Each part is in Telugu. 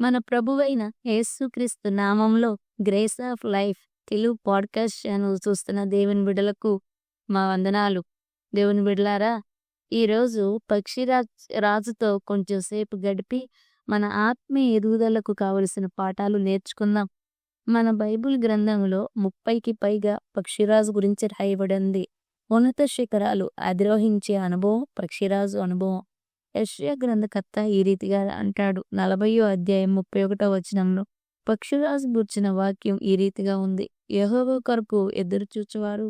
మన ప్రభువైన యేసుక్రీస్తు నామంలో grace of life Telugu podcast channel చూస్తున్న దేవుని బిడ్డలకు మా వందనాలు. దేవుని బిడ్డలారా ఈరోజు పక్షిరాజ్ రాజుతో కొంచెం సేపు గడిపి మన ఆత్మీయ ఎదుగుదలకు కావలసిన పాఠాలు నేర్చుకుందాం. మన బైబిల్ గ్రంథంలో ముప్పైకి పైగా పక్షిరాజు గురించి రాయబడింది. ఉన్నత శిఖరాలు అధిరోహించే అనుభవం పక్షిరాజు అనుభవం. యెషయా గ్రంథకర్త ఈ రీతిగా అంటాడు. నలభయో అధ్యాయం ముప్పై ఒకటో వచనంలో పక్షిరాజు గుర్చిన వాక్యం ఈ రీతిగా ఉంది. యహోవ కొరకు ఎదురు చూచువారు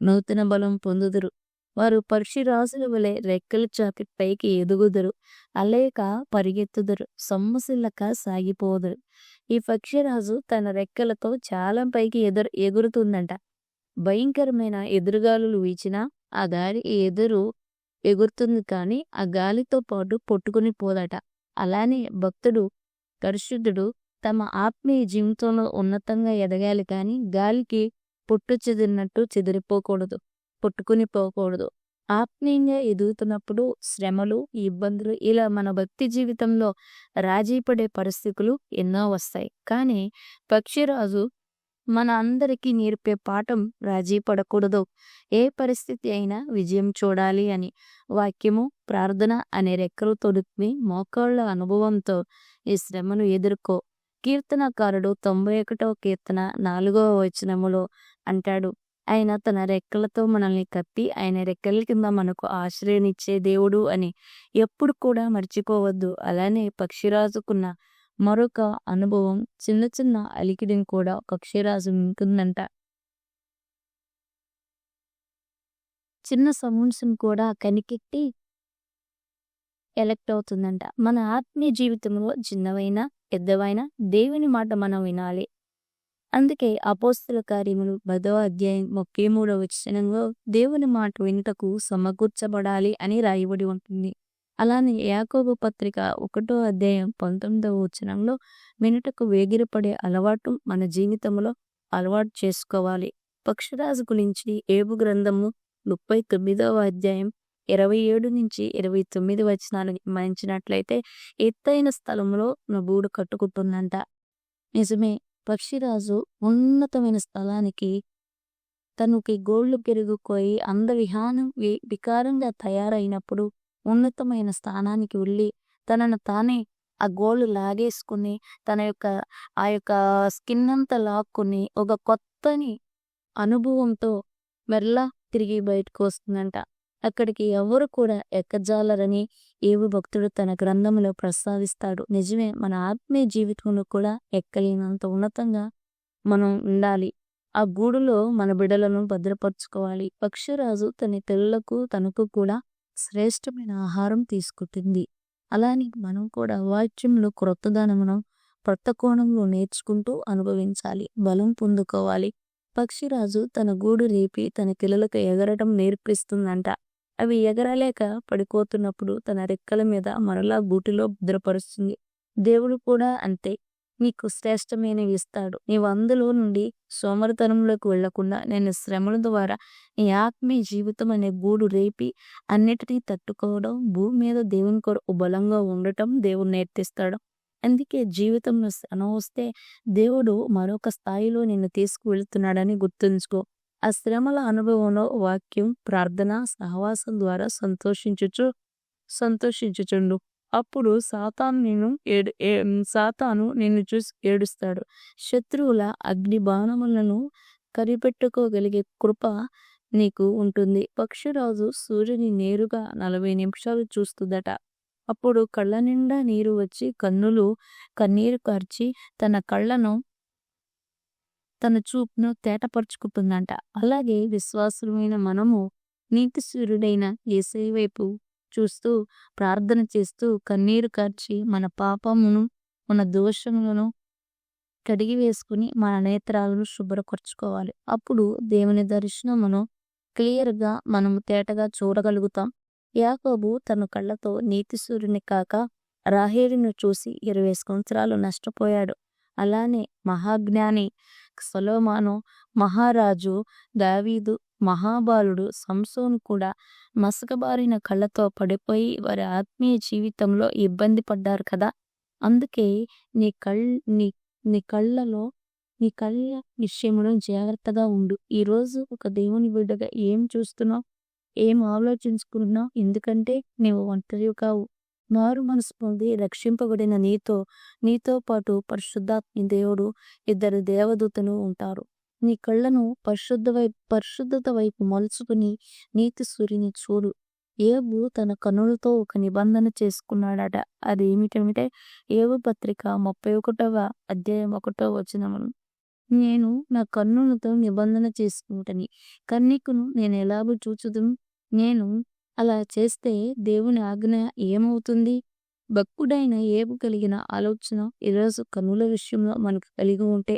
నూతన బలం పొందుదురు. వారు పక్షిరాజుల వలె రెక్కలు చాపి పైకి ఎదుగుదురు. అలేక పరిగెత్తుదురు. సొమ్మసిల్లక సాగిపోదురు. ఈ పక్షిరాజు తన రెక్కలతో చాలా పైకి ఎదురు ఎగురుతుందంట. భయంకరమైన ఎదురుగాలులు వీచినా ఆ గాలి ఎదురు ఎగురుతుంది కానీ ఆ గాలితో పాటు పొట్టుకుని పోదట. అలానే భక్తుడు పరిశుద్ధుడు తమ ఆత్మీయ జీవితంలో ఉన్నతంగా ఎదగాలి కానీ గాలికి పొట్టు చెదిరినట్టు చెదిరిపోకూడదు పుట్టుకుని పోకూడదు. ఆత్మీయంగా ఎదుగుతున్నప్పుడు శ్రమలు ఇబ్బందులు ఇలా మన భక్తి జీవితంలో రాజీ పడే పరిస్థితులు ఎన్నో వస్తాయి. కానీ పక్షిరాజు మన అందరికీ నేర్పే పాఠం రాజీ పడకూడదు. ఏ పరిస్థితి అయినా విజయం చూడాలి అని. వాక్యము ప్రార్థన అనే రెక్కలు తొడుక్కుని మోకాళ్ళ అనుభవంతో ఈ శ్రమను ఎదుర్కో. కీర్తనకారుడు తొంభై ఒకటో కీర్తన నాలుగవ వచనములో అంటాడు ఆయన తన రెక్కలతో మనల్ని కప్పి ఆయన రెక్కల కింద మనకు ఆశ్రయనిచ్చే దేవుడు అని. ఎప్పుడు కూడా మర్చిపోవద్దు. అలానే పక్షిరాజుకున్న మరొక అనుభవం చిన్న చిన్న అలికిడిని కూడా పక్షిరాజు వింటుందంట చిన్న సౌండ్స్ని కూడా కనికెట్టి ఎలెక్ట్ అవుతుందంట. మన ఆత్మీయ జీవితంలో చిన్నవైన పెద్దవైన దేవుని మాట మనం వినాలి. అందుకే అపోస్తుల కార్యములు పదో అధ్యాయం ముప్పై మూడవ వచనంలో దేవుని మాట వినుటకు సమకూర్చబడాలి అని రాయబడి ఉంటుంది. అలానే యాకోబు పత్రిక ఒకటో అధ్యాయం పంతొమ్మిదవ వచనంలో మినటకు వేగిరపడే అలవాటు మన జీవితంలో అలవాటు చేసుకోవాలి. పక్షిరాజు గురించి ఏబు గ్రంథము ముప్పై తొమ్మిదవ అధ్యాయం ఇరవై ఏడు నుంచి ఇరవై తొమ్మిది వచనాలు గమనించినట్లయితే ఎత్తైన స్థలంలో నా గూడు కట్టుకుంటుందంట. నిజమే పక్షిరాజు ఉన్నతమైన స్థలానికి తనకి గోళ్ళు పెరుగుకోయి అందవిహానం వి- వికారంగా తయారైనప్పుడు ఉన్నతమైన స్థానానికి వెళ్ళి తనను తానే ఆ గోళ్ళు లాగేసుకుని తన యొక్క ఆ యొక్క స్కిన్ అంతా లాక్కుని ఒక కొత్తని అనుభవంతో మెల్ల తిరిగి బయటకు వస్తుందంట. అక్కడికి ఎవరు కూడా ఎక్కజాలరని ఏవు భక్తుడు తన గ్రంథంలో ప్రస్తావిస్తాడు. నిజమే మన ఆత్మీయ జీవితంలో కూడా ఎక్కలేనంత ఉన్నతంగా మనం ఉండాలి. ఆ గూడులో మన బిడలను భద్రపరచుకోవాలి. పక్షిరాజు తన తెల్లకు తనకు కూడా శ్రేష్టమైన ఆహారం తీసుకుంటుంది. అలానే మనం కూడా వాక్యంలో క్రొత్తదనమును కొత్త కోణంలో నేర్చుకుంటూ అనుభవించాలి బలం పొందుకోవాలి. పక్షిరాజు తన గూడు రేపి తన పిల్లలకు ఎగరటం నేర్పిస్తుందంట. అవి ఎగరలేక పడిపోతున్నప్పుడు తన రెక్కల మీద మరలా బూటిలో భద్రపరుస్తుంది. దేవుడు కూడా అంతే. నీకు శ్రేష్టమైనవి ఇస్తాడు. నీవు అందులో నుండి సోమరితనంలోకి వెళ్ళకుండా నేను శ్రమల ద్వారా నీ ఆత్మీయ జీవితం అనే గూడు రేపి అన్నిటినీ తట్టుకోవడం భూమి మీద దేవుని కొరకు బలంగా ఉండటం దేవుడు నేర్పిస్తాడు. అందుకే జీవితంలో శ్రమ వస్తే దేవుడు మరొక స్థాయిలో నిన్ను తీసుకువెళ్తున్నాడని గుర్తుంచుకో. ఆ శ్రమల అనుభవంలో వాక్యం ప్రార్థన సహవాసం ద్వారా సంతోషించుచు సంతోషించుచుండు. అప్పుడు సాతాను నిన్ను ఏడు ఏ- సాతాను నిన్ను చూసి ఏడుస్తాడు. శత్రువుల అగ్ని బాణములను కరిపెట్టుకోగలిగే కృప నీకు ఉంటుంది. పక్షిరాజు సూర్యుని నేరుగా నలభై నిమిషాలు చూస్తుందట. అప్పుడు కళ్ళ నిండా నీరు వచ్చి కన్నులు కన్నీరు కార్చి తన కళ్ళను తన చూపును తేటపరుచుకుంటుందంట. అలాగే విశ్వాసమైన మనము నీతి సూర్యుడైన ఏసై వైపు చూస్తూ ప్రార్థన చేస్తూ కన్నీరు కార్చి మన పాపమును మన దోషములను కడిగి వేసుకుని మన నేత్రాలను శుభ్రపరచుకోవాలి. అప్పుడు దేవుని దర్శనమును క్లియర్గా మనము తేటగా చూడగలుగుతాం. యాకోబు తన కళ్ళతో నీతి సూర్యుని కాక రాహేలును చూసి ఇరవై సంవత్సరాలు నష్టపోయాడు. అలానే మహాజ్ఞాని సొలోమాను మహారాజు దావీదు మహాబాలుడు సంసోను కూడా మసకబారిన కళ్ళతో పడిపోయి వారి ఆత్మీయ జీవితంలో ఇబ్బంది పడ్డారు కదా అందుకే నీ కళ్ నీ నీ కళ్ళలో నీ కళ్ళ విషయంలో జాగ్రత్తగా ఉండు. ఈరోజు ఒక దేవుని బిడ్డగా ఏం చూస్తున్నావు? ఏం ఆలోచించుకున్నావు ఎందుకంటే నీవు ఒంటరివి కావు. మారు మనసు పొంది రక్షింపబడిన నీతో నీతో పాటు పరిశుద్ధాత్మ దేవుడు ఇద్దరు దేవదూతలు ఉంటారు. నీ కళ్ళను పరిశుద్ధ వైపు పరిశుద్ధత వైపు మలుచుకుని నీతి సూర్యుని చూడు. ఏబు తన కనులతో ఒక నిబంధన చేసుకున్నాడట. అదేమిటంటే ఏబు పత్రిక ముప్పై ఒకటవ అధ్యాయం ఒకటో వచనమును నేను నా కన్నులతో నిబంధన చేసుకుంటని కన్నికను నేను ఎలాగూ చూచుదును నేను అలా చేస్తే దేవుని ఆజ్ఞ ఏమవుతుంది? భక్తుడైన ఏపు కలిగిన ఆలోచన ఈరోజు కనుల విషయంలో మనకు కలిగి ఉంటే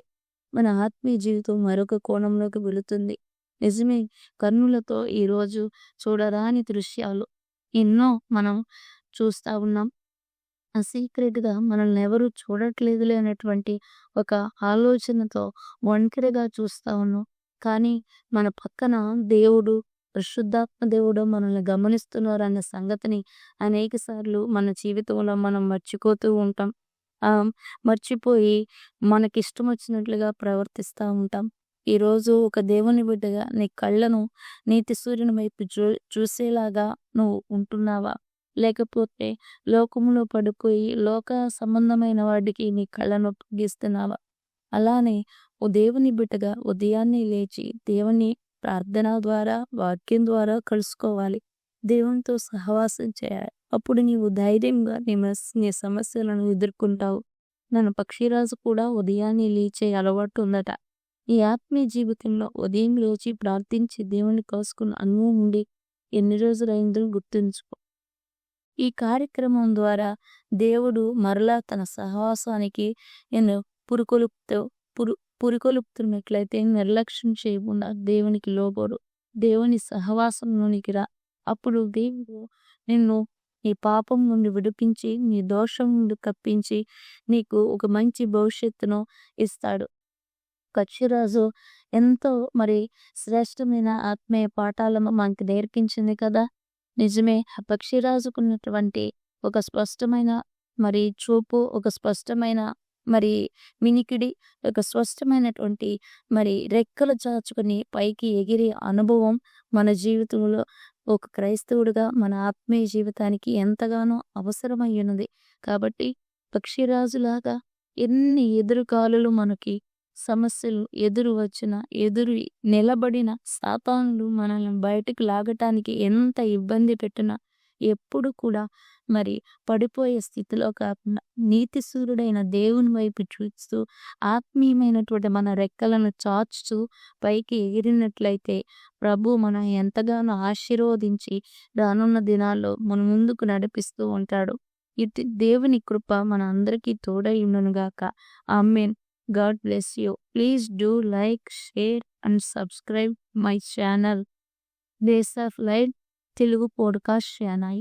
మన ఆత్మీయ జీవితం మరొక కోణంలోకి వెళుతుంది. నిజమే కన్నులతో ఈరోజు చూడరాని దృశ్యాలు ఎన్నో మనం చూస్తా ఉన్నాం. సీక్రెట్గా మనల్ని ఎవరు చూడట్లేదులే అనేటువంటి ఒక ఆలోచనతో ఒంటరిగా చూస్తా ఉన్నాం. కానీ మన పక్కన దేవుడు పరిశుద్ధాత్మ దేవుడు మనల్ని గమనిస్తున్నారు అన్న సంగతిని అనేక సార్లు మన జీవితంలో మనం మర్చిపోతూ ఉంటాం. ఆ మర్చిపోయి మనకిష్టం వచ్చినట్లుగా ప్రవర్తిస్తూ ఉంటాం. ఈరోజు ఒక దేవుని బిడ్డగా నీ కళ్ళను నీతి సూర్యుని వైపు చూ చూసేలాగా నువ్వు ఉంటున్నావా? లేకపోతే లోకములో పడిపోయి లోక సంబంధమైన వాడికి నీ కళ్ళను అప్పగిస్తున్నావా? అలానే ఓ దేవుని బిడ్డగా ఉదయాన్నే లేచి దేవుని ప్రార్థన ద్వారా వాక్యం ద్వారా కలుసుకోవాలి. దేవునితో సహవాసం చేయాలి. అప్పుడు నీవు ధైర్యంగా నీ నీ సమస్యలను ఎదుర్కొంటావు. నన్ను పక్షిరాజు కూడా ఉదయాన్నే లేచే అలవాటు ఉందట. ఈ ఆత్మీయ జీవితంలో ఉదయం లేచి ప్రార్థించి దేవుని కోసుకున్న అనుభవం ఉండి ఎన్ని రోజులైందో గుర్తుంచుకో. ఈ కార్యక్రమం ద్వారా దేవుడు మరలా తన సహవాసానికి నేను పురుకొలుపుతో పురు పురికొలుపుతున్నట్లయితే నిర్లక్ష్యం చేయకుండా దేవునికి లోబడు. దేవుని సహవాసంలోనికి రా. అప్పుడు దేవుడు నిన్ను నీ పాపం నుండి విడిపించి నీ దోషం నుండి కప్పించి నీకు ఒక మంచి భవిష్యత్తును ఇస్తాడు. కచ్చిరాజు ఎంతో మరి శ్రేష్టమైన ఆత్మీయ పాఠాలను మనకి నేర్పించింది కదా? నిజమే పక్షిరాజుకున్నటువంటి ఒక స్పష్టమైన మరి చూపు ఒక స్పష్టమైన మరి వినికిడి ఒక స్పష్టమైనటువంటి మరి రెక్కలు చాచుకుని పైకి ఎగిరే అనుభవం మన జీవితంలో ఒక క్రైస్తవుడిగా మన ఆత్మీయ జీవితానికి ఎంతగానో అవసరమై ఉన్నది కాబట్టి పక్షిరాజులాగా ఎన్ని ఎదురుగాలులు మనకి సమస్యలు ఎదురు వచ్చిన ఎదురు నిలబడిన సాతానులు మనల్ని బయటకు లాగటానికి ఎంత ఇబ్బంది పెట్టినా ఎప్పుడు కూడా మరి పడిపోయే స్థితిలో కాకుండా నీతి దేవుని వైపు చూస్తూ ఆత్మీయమైనటువంటి మన రెక్కలను చాచుతూ పైకి ఎగిరినట్లయితే ప్రభు మనం ఎంతగానో ఆశీర్వదించి రానున్న దినాల్లో మన ముందుకు నడిపిస్తూ ఉంటాడు. ఇది దేవుని కృప మన అందరికీ తోడై ఉండనుగాక amen. God bless you. Please do like share and subscribe my channel. Days of light. Telugu podcast channel